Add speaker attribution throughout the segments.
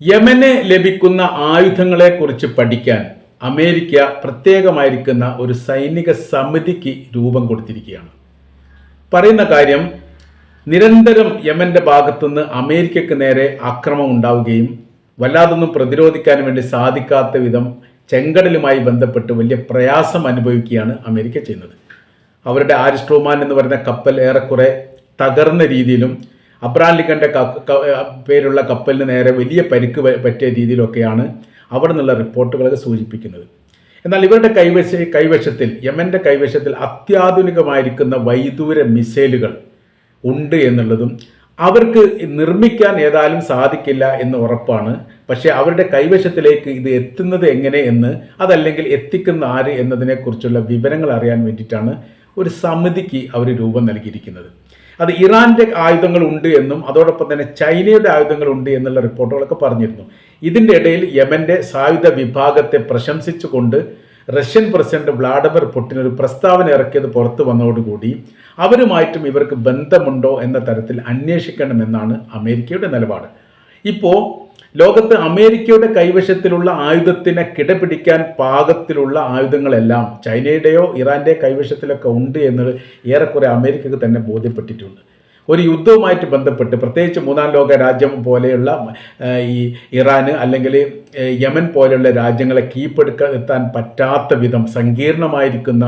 Speaker 1: യമന് ലഭിക്കുന്ന ആയുധങ്ങളെക്കുറിച്ച് പഠിക്കാൻ അമേരിക്ക പ്രത്യേകമായിരിക്കുന്ന ഒരു സൈനിക സമിതിക്ക് രൂപം കൊടുത്തിരിക്കുകയാണ്. പറയുന്ന കാര്യം നിരന്തരം യമന്റെ ഭാഗത്തുനിന്ന് അമേരിക്കക്ക് നേരെ ആക്രമം ഉണ്ടാവുകയും വല്ലാതൊന്നും പ്രതിരോധിക്കാൻ വേണ്ടി സാധിക്കാത്ത വിധം ചെങ്കടലുമായി ബന്ധപ്പെട്ട് വലിയ പ്രയാസം അനുഭവിക്കുകയാണ് അമേരിക്ക ചെയ്യുന്നത്. അവരുടെ ആരിസ്ട്രോമാൻ എന്ന് പറയുന്ന കപ്പൽ ഏറെക്കുറെ തകർന്ന രീതിയിലും അബ്രാം ലിക്കന്റെ ക- ക- പേരുള്ള കപ്പലിന് നേരെ വലിയ പരിക്ക് പറ്റിയ രീതിയിലൊക്കെയാണ് അവിടെ നിന്നുള്ള റിപ്പോർട്ടുകളൊക്കെ സൂചിപ്പിക്കുന്നത്. എന്നാൽ ഇവരുടെ കൈവശ കൈവശത്തിൽ യമന്റെ കൈവശത്തിൽ അത്യാധുനികമായിരിക്കുന്ന വൈദൂര മിസൈലുകൾ ഉണ്ട് എന്നുള്ളതും അവർക്ക് നിർമ്മിക്കാൻ ഏതായാലും സാധിക്കില്ല എന്ന് ഉറപ്പാണ്. പക്ഷേ അവരുടെ കൈവശത്തിലേക്ക് ഇത് എത്തുന്നത് എങ്ങനെ എന്ന് അതല്ലെങ്കിൽ എത്തിക്കുന്ന ആര് എന്നതിനെക്കുറിച്ചുള്ള വിവരങ്ങൾ അറിയാൻ വേണ്ടിയിട്ടാണ് ഒരു സമിതിക്ക് അവർ രൂപം നൽകിയിരിക്കുന്നത്. അത് ഇറാന്റെ ആയുധങ്ങൾ ഉണ്ട് എന്നും അതോടൊപ്പം തന്നെ ചൈനയുടെ ആയുധങ്ങൾ ഉണ്ട് എന്നുള്ള റിപ്പോർട്ടുകളൊക്കെ പറഞ്ഞിരുന്നു. ഇതിന്റെ ഇടയിൽ യമന്റെ സായുധ വിഭാഗത്തെ പ്രശംസിച്ചുകൊണ്ട് റഷ്യൻ പ്രസിഡന്റ് വ്ളാഡിമിർ പുടിൻ ഒരു പ്രസ്താവന ഇറക്കിയത് പുറത്തു വന്നതോടുകൂടി അവരുമായിട്ടും ഇവർക്ക് ബന്ധമുണ്ടോ എന്ന തരത്തിൽ അന്വേഷിക്കണമെന്നാണ് അമേരിക്കയുടെ നിലപാട്. ഇപ്പോൾ ലോകത്ത് അമേരിക്കയുടെ കൈവശത്തിലുള്ള ആയുധത്തിനെ കിടപിടിക്കാൻ പാകത്തിലുള്ള ആയുധങ്ങളെല്ലാം ചൈനയുടെയോ ഇറാന്റെ കൈവശത്തിലൊക്കെ ഉണ്ട് എന്നത് ഏറെക്കുറെ അമേരിക്കക്ക് തന്നെ ബോധ്യപ്പെട്ടിട്ടുണ്ട്. ഒരു യുദ്ധവുമായിട്ട് ബന്ധപ്പെട്ട് പ്രത്യേകിച്ച് മൂന്നാം ലോക രാജ്യം പോലെയുള്ള ഈ ഇറാന് അല്ലെങ്കിൽ യമൻ പോലെയുള്ള രാജ്യങ്ങളെ കീപ്പെടുക്കാൻ പറ്റാത്ത വിധം സങ്കീർണമായിരിക്കുന്ന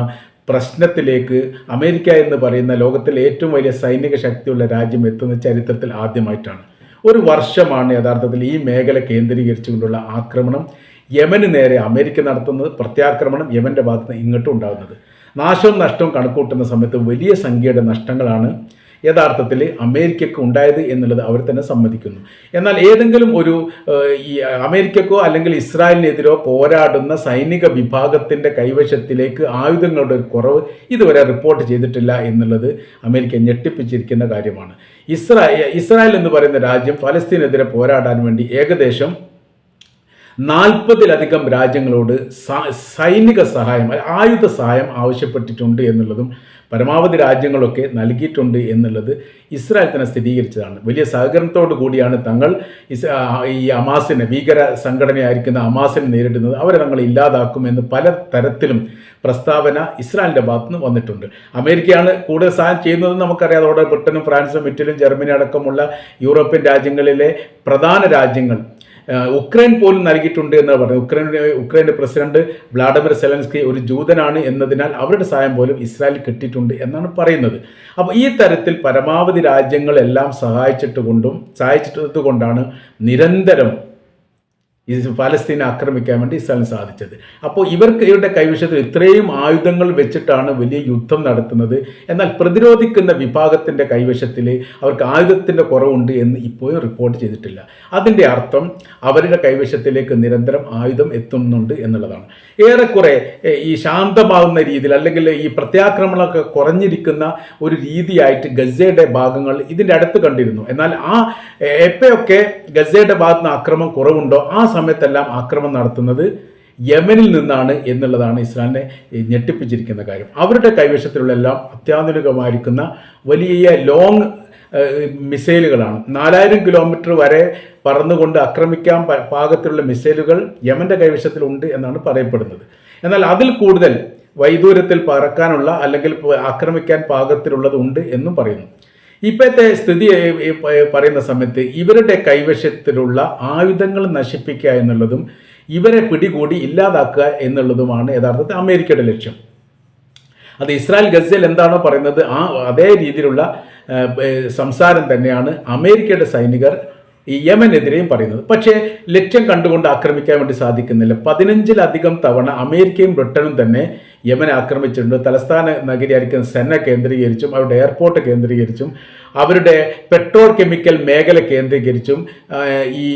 Speaker 1: പ്രശ്നത്തിലേക്ക് അമേരിക്ക എന്ന് പറയുന്ന ലോകത്തിലെ ഏറ്റവും വലിയ സൈനിക ശക്തിയുള്ള രാജ്യം എത്തുന്ന ചരിത്രത്തിൽ ആദ്യമായിട്ടാണ്. ഒരു വർഷമാണ് യഥാർത്ഥത്തിൽ ഈ മേഖല കേന്ദ്രീകരിച്ചുകൊണ്ടുള്ള ആക്രമണം. യമന് നേരെ അമേരിക്ക നടത്തുന്നത് പ്രത്യാക്രമണം യമന്റെ ഭാഗത്ത് നിന്ന് ഇങ്ങോട്ടും ഉണ്ടാകുന്നത്. നാശവും നഷ്ടവും കണക്കൂട്ടുന്ന സമയത്ത് വലിയ സംഖ്യയുടെ നഷ്ടങ്ങളാണ് യഥാർത്ഥത്തിൽ അമേരിക്കക്ക് ഉണ്ടായത് എന്നുള്ളത് അവർ തന്നെ സമ്മതിക്കുന്നു. എന്നാൽ ഏതെങ്കിലും ഒരു ഈ അമേരിക്കക്കോ അല്ലെങ്കിൽ ഇസ്രായേലിനെതിരോ പോരാടുന്ന സൈനിക വിഭാഗത്തിന്റെ കൈവശത്തിലേക്ക് ആയുധങ്ങളുടെ ഒരു കുറവ് ഇതുവരെ റിപ്പോർട്ട് ചെയ്തിട്ടില്ല എന്നുള്ളത് അമേരിക്ക ഞെട്ടിപ്പിച്ചിരിക്കുന്ന കാര്യമാണ്. ഇസ്രായേൽ ഇസ്രായേൽ എന്ന് പറയുന്ന രാജ്യം ഫലസ്തീനെതിരെ പോരാടാൻ വേണ്ടി ഏകദേശം നാൽപ്പതിലധികം രാജ്യങ്ങളോട് സൈനിക സഹായം ആയുധ സഹായം ആവശ്യപ്പെട്ടിട്ടുണ്ട് എന്നുള്ളതും പരമാവധി രാജ്യങ്ങളൊക്കെ നൽകിയിട്ടുണ്ട് എന്നുള്ളത് ഇസ്രായേൽ തന്നെ സ്ഥിരീകരിച്ചതാണ്. വലിയ സഹകരണത്തോടു കൂടിയാണ് തങ്ങൾ ഈ അമാസിനെ ഭീകര സംഘടനയായിരിക്കുന്ന അമാസിനെ നേരിടുന്നത്. അവരെ തങ്ങൾ ഇല്ലാതാക്കുമെന്ന് പല തരത്തിലും പ്രസ്താവന ഇസ്രായേലിന്റെ ഭാഗത്തുനിന്ന് വന്നിട്ടുണ്ട്. അമേരിക്കയാണ് കൂടുതൽ സഹായം ചെയ്യുന്നതെന്ന് നമുക്കറിയാം. അതോടെ ബ്രിട്ടനും ഫ്രാൻസും ഇറ്റലിയും ജർമ്മനി അടക്കമുള്ള യൂറോപ്യൻ രാജ്യങ്ങളിലെ പ്രധാന രാജ്യങ്ങൾ ഉക്രൈൻ പോലും നൽകിയിട്ടുണ്ട് എന്ന് പറഞ്ഞു. ഉക്രൈൻ ഉക്രൈന്റെ പ്രസിഡന്റ് വ്ളാഡിമിർ സെലൻസ്കി ഒരു ജൂതനാണ് എന്നതിനാൽ അവരുടെ സഹായം പോലും ഇസ്രായേൽ കിട്ടിയിട്ടുണ്ട് എന്നാണ് പറയുന്നത്. അപ്പോൾ ഈ തരത്തിൽ പരമാവധി രാജ്യങ്ങളെല്ലാം സഹായിച്ചിട്ട് കൊണ്ടും സഹായിച്ചിട്ടത് കൊണ്ടാണ് നിരന്തരം ഈ ഫലസ്തീനെ ആക്രമിക്കാൻ വേണ്ടി ഇസ്രായേലിന് സാധിച്ചത്. അപ്പോൾ ഇവർക്ക് ഇവരുടെ കൈവശത്തിൽ ഇത്രയും ആയുധങ്ങൾ വെച്ചിട്ടാണ് വലിയ യുദ്ധം നടത്തുന്നത്. എന്നാൽ പ്രതിരോധിക്കുന്ന വിഭാഗത്തിന്റെ കൈവശത്തിൽ അവർക്ക് ആയുധത്തിന്റെ കുറവുണ്ട് എന്ന് ഇപ്പോഴും റിപ്പോർട്ട് ചെയ്തിട്ടില്ല. അതിന്റെ അർത്ഥം അവരുടെ കൈവശത്തിലേക്ക് നിരന്തരം ആയുധം എത്തുന്നുണ്ട് എന്നുള്ളതാണ്. ഏറെക്കുറെ ഈ ശാന്തമാകുന്ന രീതിയിൽ അല്ലെങ്കിൽ ഈ പ്രത്യാക്രമണമൊക്കെ കുറഞ്ഞിരിക്കുന്ന ഒരു രീതിയായിട്ട് ഗസയുടെ ഭാഗങ്ങൾ ഇതിന്റെ അടുത്ത് കണ്ടിരുന്നു. എന്നാൽ ആ എപ്പോഴൊക്കെ ഗസയുടെ ഭാഗത്ത് നിന്ന് ആക്രമണം കുറവുണ്ടോ ആ സമയത്തെല്ലാം ആക്രമണം നടത്തുന്നത് യമനിൽ നിന്നാണ് എന്നുള്ളതാണ് ഇസ്ലാമിനെ ഞെട്ടിപ്പിച്ചിരിക്കുന്ന കാര്യം. അവരുടെ കൈവശത്തിലുള്ള എല്ലാം അത്യാധുനികമായിരിക്കുന്ന വലിയ ലോങ് മിസൈലുകളാണ്. നാലായിരം കിലോമീറ്റർ വരെ പറന്നുകൊണ്ട് ആക്രമിക്കാൻ പാകത്തിലുള്ള മിസൈലുകൾ യമന്റെ കൈവശത്തിലുണ്ട് എന്നാണ് പറയപ്പെടുന്നത്. എന്നാൽ അതിൽ കൂടുതൽ വൈദൂരത്തിൽ പറക്കാനുള്ള അല്ലെങ്കിൽ ആക്രമിക്കാൻ പാകത്തിലുള്ളത് ഉണ്ട് എന്നും പറയുന്നു. ഇപ്പോഴത്തെ സ്ഥിതി പറയുന്ന സമയത്ത് ഇവരുടെ കൈവശത്തിലുള്ള ആയുധങ്ങൾ നശിപ്പിക്കുക എന്നുള്ളതും ഇവരെ പിടികൂടി ഇല്ലാതാക്കുക എന്നുള്ളതുമാണ് യഥാർത്ഥത്തിൽ അമേരിക്കയുടെ ലക്ഷ്യം. അത് ഇസ്രായേൽ ഗസയിൽ എന്താണോ പറയുന്നത് ആ അതേ രീതിയിലുള്ള സംസാരം തന്നെയാണ് അമേരിക്കയുടെ സൈനികർ ഈ യമനെതിരെയും പറയുന്നത്. പക്ഷേ ലക്ഷ്യം കണ്ടുകൊണ്ട് ആക്രമിക്കാൻ വേണ്ടി സാധിക്കുന്നില്ല. പതിനഞ്ചിലധികം തവണ അമേരിക്കയും ബ്രിട്ടനും തന്നെ യമനെ ആക്രമിച്ചിട്ടുണ്ട്. തലസ്ഥാന നഗരിയായിരിക്കുന്ന സെന കേന്ദ്രീകരിച്ചും അവരുടെ എയർപോർട്ട് കേന്ദ്രീകരിച്ചും അവരുടെ പെട്രോൾ കെമിക്കൽ മേഖല കേന്ദ്രീകരിച്ചും ഈ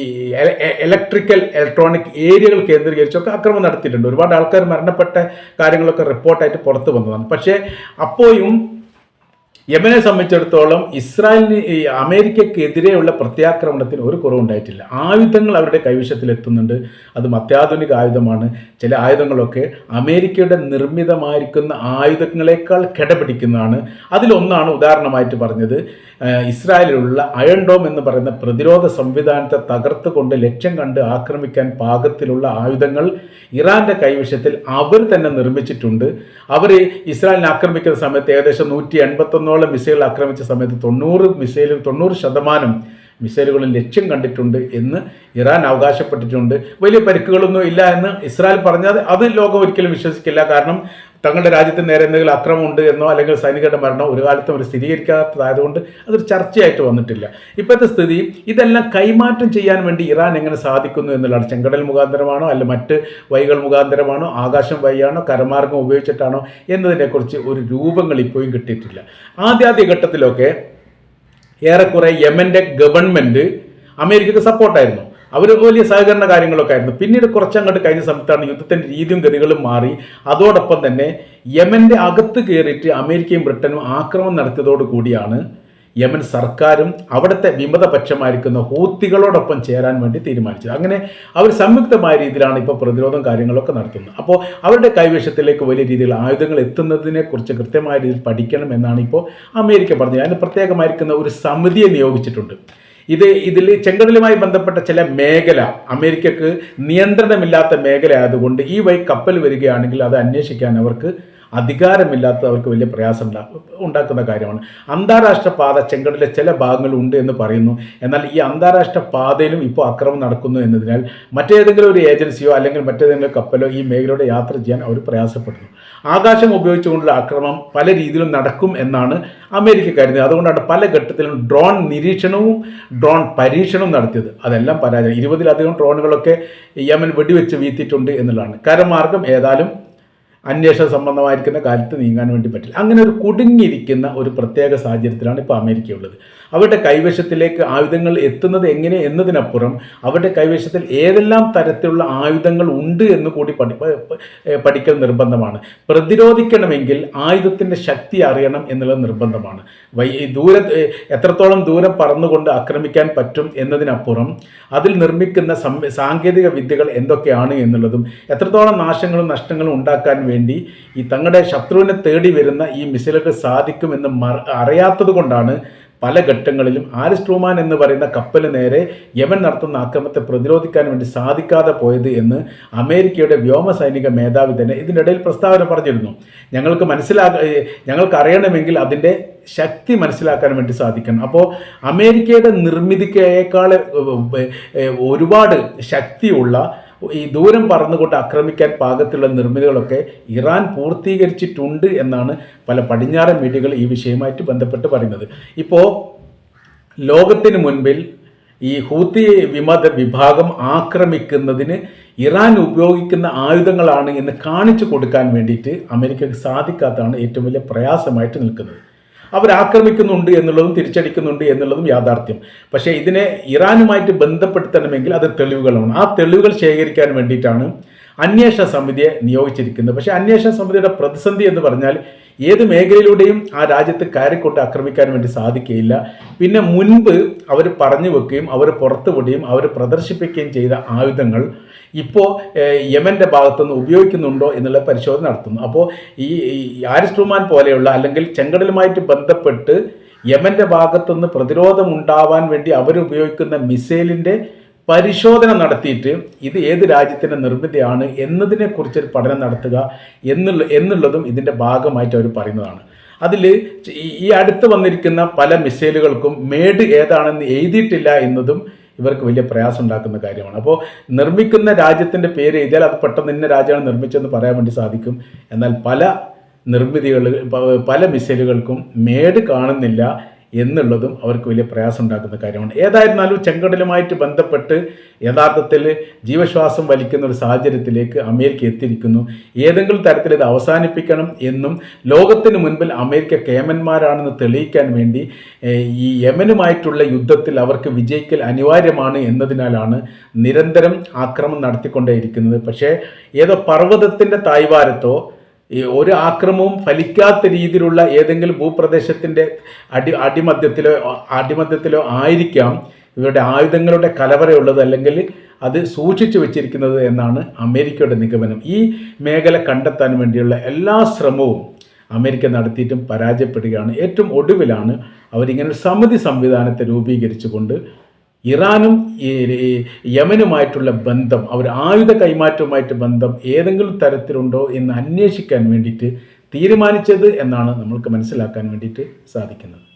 Speaker 1: ഇലക്ട്രിക്കൽ ഇലക്ട്രോണിക് ഏരിയകൾ കേന്ദ്രീകരിച്ചും ഒക്കെ ആക്രമണം നടത്തിയിട്ടുണ്ട്. ഒരുപാട് ആൾക്കാർ മരണപ്പെട്ട കാര്യങ്ങളൊക്കെ റിപ്പോർട്ടായിട്ട് പുറത്തു വന്നതാണ്. പക്ഷേ അപ്പോഴും യമനെ സംബന്ധിച്ചിടത്തോളം ഇസ്രായേലിന് അമേരിക്കക്കെതിരെയുള്ള പ്രത്യാക്രമണത്തിന് ഒരു കുറവുണ്ടായിട്ടില്ല ആയുധങ്ങൾ അവരുടെ കൈവശത്തിൽ എത്തുന്നുണ്ട് അതും അത്യാധുനിക ആയുധമാണ്. ചില ആയുധങ്ങളൊക്കെ അമേരിക്കയുടെ നിർമ്മിതമായിരിക്കുന്ന ആയുധങ്ങളെക്കാൾ കിടപിടിക്കുന്നതാണ്. അതിലൊന്നാണ് ഉദാഹരണമായിട്ട് പറഞ്ഞത് ഇസ്രായേലിലുള്ള അയൺ ഡോം എന്ന് പറയുന്ന പ്രതിരോധ സംവിധാനത്തെ തകർത്തുകൊണ്ട് ലക്ഷ്യം കണ്ട് ആക്രമിക്കാൻ പാകത്തിലുള്ള ആയുധങ്ങൾ ഇറാന്റെ കൈവശത്തിൽ അവർ തന്നെ നിർമ്മിച്ചിട്ടുണ്ട്. അവർ ഇസ്രായേലിനെ ആക്രമിക്കുന്ന സമയത്ത് ഏകദേശം നൂറ്റി എൺപത്തൊന്നോളം മിസൈൽ ആക്രമിച്ച സമയത്ത് തൊണ്ണൂറ് മിസൈലും തൊണ്ണൂറ് ശതമാനം മിസൈലുകളിൽ ലക്ഷ്യം കണ്ടിട്ടുണ്ട് എന്ന് ഇറാൻ അവകാശപ്പെട്ടിട്ടുണ്ട്. വലിയ പരിക്കുകളൊന്നും ഇല്ല എന്ന് ഇസ്രായേൽ പറഞ്ഞാൽ അത് ലോകം ഒരിക്കലും വിശ്വസിക്കില്ല. കാരണം തങ്ങളുടെ രാജ്യത്തിന് നേരെ എന്തെങ്കിലും അക്രമം ഉണ്ട് എന്നോ അല്ലെങ്കിൽ സൈനികരുടെ മരണം ഒരു കാലത്തും അവർ സ്ഥിരീകരിക്കാത്തതായതുകൊണ്ട് അതൊരു ചർച്ചയായിട്ട് വന്നിട്ടില്ല. ഇപ്പോഴത്തെ സ്ഥിതി ഇതെല്ലാം കൈമാറ്റം ചെയ്യാൻ വേണ്ടി ഇറാൻ എങ്ങനെ സാധിക്കുന്നു എന്നുള്ളതാണ്. ചെങ്കടൽ മുഖാന്തരമാണോ അല്ല മറ്റ് വൈകൾ മുഖാന്തരമാണോ ആകാശം വഴിയാണോ കരമാർഗം ഉപയോഗിച്ചിട്ടാണോ എന്നതിനെക്കുറിച്ച് ഒരു രൂപങ്ങൾ ഇപ്പോഴും കിട്ടിയിട്ടില്ല. ആദ്യാദ്യ ഘട്ടത്തിലൊക്കെ ഏറെക്കുറെ യമന്റെ ഗവൺമെന്റ് അമേരിക്കക്ക് സപ്പോർട്ടായിരുന്നു അവർ വലിയ സഹകരണ കാര്യങ്ങളൊക്കെ ആയിരുന്നു. പിന്നീട് കുറച്ചങ്ങോട്ട് കഴിഞ്ഞ സമയത്താണ് യുദ്ധത്തിന്റെ രീതിയും ഗതികളും മാറി. അതോടൊപ്പം തന്നെ യമന്റെ അകത്ത് കയറിയിട്ട് അമേരിക്കയും ബ്രിട്ടനും ആക്രമണം നടത്തിയതോടു കൂടിയാണ് യമൻ സർക്കാരും അവിടുത്തെ വിമതപക്ഷമായിരിക്കുന്ന ഹൂത്തികളോടൊപ്പം ചേരാൻ വേണ്ടി തീരുമാനിച്ചത്. അങ്ങനെ അവർ സംയുക്തമായ രീതിയിലാണ് ഇപ്പോൾ പ്രതിരോധം കാര്യങ്ങളൊക്കെ നടത്തുന്നത്. അപ്പോൾ അവരുടെ കൈവശത്തിലേക്ക് വലിയ രീതിയിൽ ആയുധങ്ങൾ എത്തുന്നതിനെക്കുറിച്ച് കൃത്യമായ രീതിയിൽ പഠിക്കണം എന്നാണ് ഇപ്പോൾ അമേരിക്ക പറഞ്ഞത്. അതിന് പ്രത്യേകമായിരിക്കുന്ന ഒരു സമിതിയെ നിയോഗിച്ചിട്ടുണ്ട്. ഇത് ഇതിൽ ചെങ്കടലുമായി ബന്ധപ്പെട്ട ചില മേഖല അമേരിക്കക്ക് നിയന്ത്രണമില്ലാത്ത മേഖല ആയതുകൊണ്ട് ഈ വഴി കപ്പൽ വരികയാണെങ്കിൽ അത് അന്വേഷിക്കാൻ അവർക്ക് അധികാരമില്ലാത്തവർക്ക് വലിയ പ്രയാസം ഉണ്ടാക്കുന്ന കാര്യമാണ്. അന്താരാഷ്ട്ര പാത ചെങ്കടലിലെ ചില ഭാഗങ്ങൾ ഉണ്ട് എന്ന് പറയുന്നു. എന്നാൽ ഈ അന്താരാഷ്ട്ര പാതയിലും ഇപ്പോൾ അക്രമം നടക്കുന്നു എന്നതിനാൽ മറ്റേതെങ്കിലും ഒരു ഏജൻസിയോ അല്ലെങ്കിൽ മറ്റേതെങ്കിലും കപ്പലോ ഈ മേഖലയുടെ യാത്ര ചെയ്യാൻ അവർ പ്രയാസപ്പെടുന്നു. ആകാശം ഉപയോഗിച്ചുകൊണ്ടുള്ള അക്രമം പല രീതിയിലും നടക്കും എന്നാണ് അമേരിക്ക കരുതുന്നത്. അതുകൊണ്ടാണ് പല ഘട്ടത്തിലും ഡ്രോൺ നിരീക്ഷണവും ഡ്രോൺ പരീക്ഷണവും നടത്തിയത്. അതെല്ലാം പരാജയം. ഇരുപതിലധികം ഡ്രോണുകളൊക്കെ യമൻ വെടിവെച്ച് വീത്തിയിട്ടുണ്ട് എന്നുള്ളതാണ്. കരമാർഗം ഏതായാലും അന്വേഷണ സംബന്ധമായിരിക്കുന്ന കാലത്ത് നീങ്ങാൻ വേണ്ടി പറ്റില്ല. അങ്ങനെ ഒരു കുടുങ്ങിയിരിക്കുന്ന ഒരു പ്രത്യേക സാഹചര്യത്തിലാണ് ഇപ്പോൾ അമേരിക്ക ഉള്ളത് അവരുടെ കൈവശത്തിലേക്ക് ആയുധങ്ങൾ എത്തുന്നത് എങ്ങനെ എന്നതിനപ്പുറം അവരുടെ കൈവശത്തിൽ ഏതെല്ലാം തരത്തിലുള്ള ആയുധങ്ങൾ ഉണ്ട് എന്ന് കൂടി പഠി പഠിക്കൽ നിർബന്ധമാണ്. പ്രതിരോധിക്കണമെങ്കിൽ ആയുധത്തിന്റെ ശക്തി അറിയണം എന്നുള്ളത് നിർബന്ധമാണ്. ദൂര എത്രത്തോളം ദൂരം പറന്നുകൊണ്ട് ആക്രമിക്കാൻ പറ്റും എന്നതിനപ്പുറം അതിൽ നിർമ്മിക്കുന്ന സാങ്കേതിക വിദ്യകൾ എന്തൊക്കെയാണ് എന്നുള്ളതും എത്രത്തോളം നാശങ്ങളും നഷ്ടങ്ങളും ഉണ്ടാക്കാൻ വേണ്ടി ഈ തങ്ങളുടെ ശത്രുവിനെ തേടി വരുന്ന ഈ മിസൈലുകൾ സാധിക്കുമെന്ന് അറിയാത്തത് കൊണ്ടാണ് പല ഘട്ടങ്ങളിലും ആരിസ് ട്രൂമാൻ എന്ന് പറയുന്ന കപ്പൽ നേരെ യമൻ നടത്തുന്ന ആക്രമണത്തെ പ്രതിരോധിക്കാൻ വേണ്ടി സാധിക്കാതെ പോയത് എന്ന് അമേരിക്കയുടെ വ്യോമ സൈനിക മേധാവി തന്നെ ഇതിനിടയിൽ പ്രസ്താവന പറഞ്ഞിരുന്നു. ഞങ്ങൾക്ക് മനസ്സിലാ ഞങ്ങൾക്ക് അറിയണമെങ്കിൽ അതിന്റെ ശക്തി മനസ്സിലാക്കാൻ വേണ്ടി സാധിക്കണം. അപ്പോൾ അമേരിക്കയുടെ നിർമ്മിതിക്കേക്കാൾ ഒരുപാട് ശക്തിയുള്ള ഈ ദൂരം പറന്നുകൊണ്ട് ആക്രമിക്കാൻ പാകത്തിലുള്ള നിർമ്മിതികളൊക്കെ ഇറാൻ പൂർത്തീകരിച്ചിട്ടുണ്ട് എന്നാണ് പല പടിഞ്ഞാറൻ മീഡിയകൾ ഈ വിഷയമായിട്ട് ബന്ധപ്പെട്ട് പറയുന്നത്. ഇപ്പോൾ ലോകത്തിന് മുൻപിൽ ഈ ഹൂത്തി വിമത വിഭാഗം ആക്രമിക്കുന്നതിന് ഇറാൻ ഉപയോഗിക്കുന്ന ആയുധങ്ങളാണ് എന്ന് കാണിച്ചു കൊടുക്കാൻ വേണ്ടിയിട്ട് അമേരിക്കക്ക് സാധിക്കാത്തതാണ് ഏറ്റവും വലിയ പ്രയാസമായിട്ട് നിൽക്കുന്നത്. അവർ ആക്രമിക്കുന്നുണ്ട് എന്നുള്ളതും തിരിച്ചടിക്കുന്നുണ്ട് എന്നുള്ളതും യാഥാർത്ഥ്യം. പക്ഷേ ഇതിനെ ഇറാനുമായിട്ട് ബന്ധപ്പെടുത്തണമെങ്കിൽ അത് തെളിവുകളാണ്. ആ തെളിവുകൾ ശേഖരിക്കാൻ വേണ്ടിയിട്ടാണ് അന്വേഷണ സമിതിയെ നിയോഗിച്ചിരിക്കുന്നത്. പക്ഷേ അന്വേഷണ സമിതിയുടെ പ്രതിസന്ധി എന്ന് പറഞ്ഞാൽ ഏത് മേഖലയിലൂടെയും ആ രാജ്യത്ത് കയറിക്കൊണ്ട് ആക്രമിക്കാൻ വേണ്ടി സാധിക്കുകയില്ല. പിന്നെ മുൻപ് അവർ പറഞ്ഞു വെക്കുകയും അവർ പുറത്തുവിടുകയും അവർ പ്രദർശിപ്പിക്കുകയും ചെയ്ത ആയുധങ്ങൾ ഇപ്പോൾ യമന്റെ ഭാഗത്തുനിന്ന് ഉപയോഗിക്കുന്നുണ്ടോ എന്നുള്ള പരിശോധന നടത്തുന്നു. അപ്പോൾ ഈ ആരിസ്റ്റുമാൻ പോലെയുള്ള അല്ലെങ്കിൽ ചെങ്കടലുമായിട്ട് ബന്ധപ്പെട്ട് യമന്റെ ഭാഗത്തുനിന്ന് പ്രതിരോധം ഉണ്ടാവാൻ വേണ്ടി അവരുപയോഗിക്കുന്ന മിസൈലിന്റെ പരിശോധന നടത്തിയിട്ട് ഇത് ഏത് രാജ്യത്തിന്റെ നിർമ്മിതിയാണ് എന്നതിനെക്കുറിച്ചൊരു പഠനം നടത്തുക എന്നുള്ള എന്നുള്ളതും ഇതിന്റെ ഭാഗമായിട്ട് അവർ പറയുന്നതാണ്. അതിൽ ഈ അടുത്ത് വന്നിരിക്കുന്ന പല മിസൈലുകൾക്കും മേഡ് ഏതാണെന്ന് എഴുതിയിട്ടില്ല എന്നതും ഇവർക്ക് വലിയ പ്രയാസം ഉണ്ടാക്കുന്ന കാര്യമാണ്. അപ്പോൾ നിർമ്മിക്കുന്ന രാജ്യത്തിന്റെ പേര് എഴുതിയാൽ അത് പെട്ടെന്ന് ഇന്ന രാജ്യമാണ് നിർമ്മിച്ചതെന്ന് പറയാൻ വേണ്ടി സാധിക്കും. എന്നാൽ പല നിർമ്മിതികൾ പല മിസൈലുകൾക്കും മേഡ് കാണുന്നില്ല. എന്നുള്ളതും അവർക്ക് വലിയ പ്രയാസം ഉണ്ടാക്കുന്ന കാര്യമാണ്. ഏതായിരുന്നാലും ചെങ്കടലുമായിട്ട് ബന്ധപ്പെട്ട് യഥാർത്ഥത്തിൽ ജീവശ്വാസം വലിക്കുന്ന ഒരു സാഹചര്യത്തിലേക്ക് അമേരിക്ക എത്തിയിരിക്കുന്നു. ഏതെങ്കിലും തരത്തിൽ ഇത് അവസാനിപ്പിക്കണം എന്നും ലോകത്തിന് മുൻപിൽ അമേരിക്ക കേമന്മാരാണെന്ന് തെളിയിക്കാൻ വേണ്ടി ഈ യമനുമായിട്ടുള്ള യുദ്ധത്തിൽ അവർക്ക് വിജയിക്കൽ അനിവാര്യമാണ് എന്നതിനാലാണ് നിരന്തരം ആക്രമണം നടത്തിക്കൊണ്ടേയിരിക്കുന്നത്. പക്ഷേ ഏതോ പർവതത്തിന്റെ തായ്വാരത്തോ ഈ ഒരു ആക്രമവും ഫലിക്കാത്ത രീതിയിലുള്ള ഏതെങ്കിലും ഭൂപ്രദേശത്തിന്റെ അടി അടിമധ്യത്തിലോ അടിമധ്യത്തിലോ ആയിരിക്കാം ഇവരുടെ ആയുധങ്ങളുടെ കലവറയുള്ളത് അല്ലെങ്കിൽ അത് സൂക്ഷിച്ചു വെച്ചിരിക്കുന്നത് എന്നാണ് അമേരിക്കയുടെ നിഗമനം. ഈ മേഖല കണ്ടെത്താൻ വേണ്ടിയുള്ള എല്ലാ ശ്രമവും അമേരിക്ക നടത്തിയിട്ടും പരാജയപ്പെടുകയാണ്. ഏറ്റവും ഒടുവിലാണ് അവരിങ്ങനെ സമിതി സംവിധാനത്തെ രൂപീകരിച്ചുകൊണ്ട് ഇറാനും യമനുമായിട്ടുള്ള ബന്ധം അവർ ആയുധ കൈമാറ്റവുമായിട്ട് ബന്ധം ഏതെങ്കിലും തരത്തിലുണ്ടോ എന്ന് അന്വേഷിക്കാൻ വേണ്ടിയിട്ട് തീരുമാനിച്ചത് എന്നാണ് നമ്മൾക്ക് മനസ്സിലാക്കാൻ വേണ്ടിയിട്ട് സാധിക്കുന്നത്.